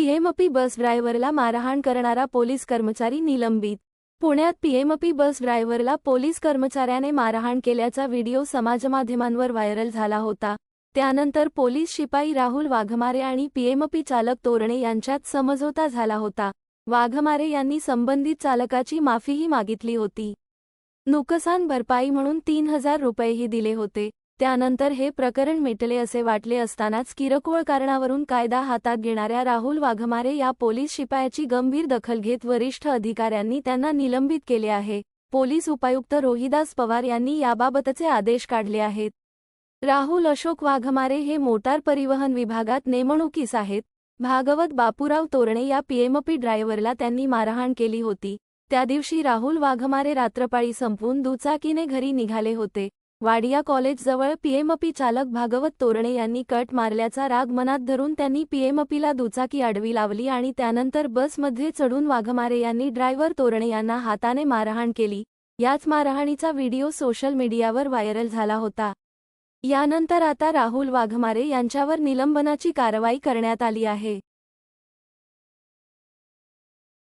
PMP बस ड्रायव्हरला मारहाण करणारा पोलीस कर्मचारी निलंबित. पुण्यात पीएमपी बस ड्रायव्हरला पोलीस कर्मचाऱ्याने मारहाण केल्याचा व्हिडिओ समाजमाध्यमांवर व्हायरल झाला होता. त्यानंतर पोलीस शिपाई राहुल वाघमारे आणि पीएमपी चालक तोरणे यांच्यात समझोता झाला होता. वाघमारे यांनी संबंधित चालकाची माफीही मागितली होती. नुकसान भरपाई म्हणून तीन हजार रुपयेही दिले होते. त्यानंतर हे प्रकरण मिटले असे वाटले असतानाच किरकोळ कारणावरून कायदा हातात घेणाऱ्या राहुल वाघमारे या पोलीस शिपायाची गंभीर दखल घेत वरिष्ठ अधिकाऱ्यांनी त्यांना निलंबित केले आहे. पोलीस उपायुक्त रोहिदास पवार यांनी याबाबतचे आदेश काढले आहेत. राहुल अशोक वाघमारे हे मोटार परिवहन विभागात नेमणुकीस आहेत. भागवत बापूराव तोरणे या पीएमपी ड्रायव्हरला त्यांनी मारहाण केली होती. त्या दिवशी राहुल वाघमारे रात्रपाळी संपवून दुचाकीने घरी निघाले होते. वाडिया कॉलेजजवळ पीएमपी चालक भागवत तोरणे यांनी कट मारल्याचा राग मनात धरून त्यांनी पीएमपीला दुचाकी आडवी लावली आणि त्यानंतर बसमध्ये चढून वाघमारे यांनी ड्रायव्हर तोरणे यांना हाताने मारहाण केली. याच मारहाणीचा व्हिडिओ सोशल मीडियावर व्हायरल झाला होता. यानंतर आता राहुल वाघमारे यांच्यावर निलंबनाची कारवाई करण्यात आली आहे.